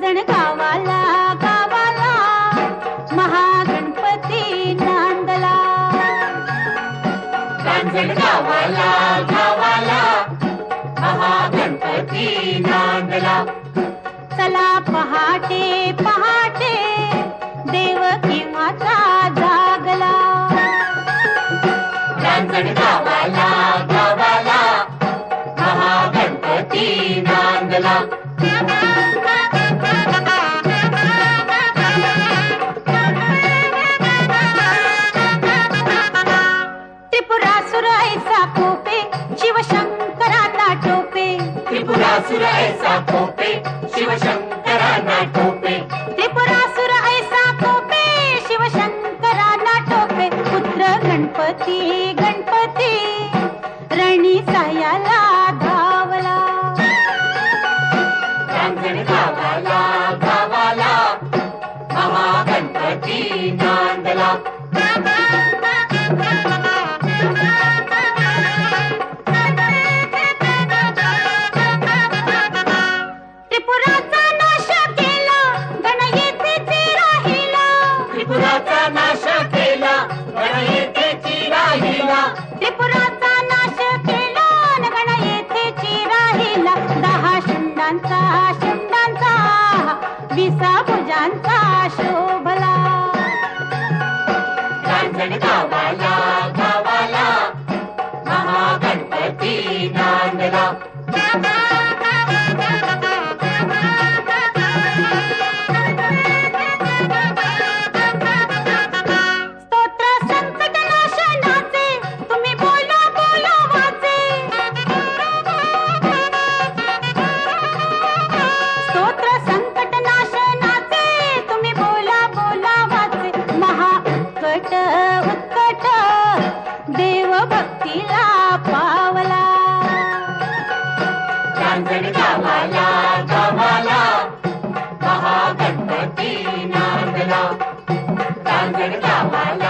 रांजण गावाला गावाला महागणपती नांदला. गावाला गावाला महागणपती नांदला. चला पहाटे पहाटे देव केव्हाचा जागला. गावाला गावाला महागणपती नांदला. त्रिपुरासुर ऐसा कोपे शिवशंकरांना टोपे त्रिपुरासुर ऐसा कोपे शिवशंकराला टोपे। पुत्र गणपती गणपती। रणी सायाला धावला। रांजण गावाला गावाला गावाला महागणपती नांदला. भक्तीला पावला. रांजण गावाला गावाला महागणपती नांदला रांजण गावाला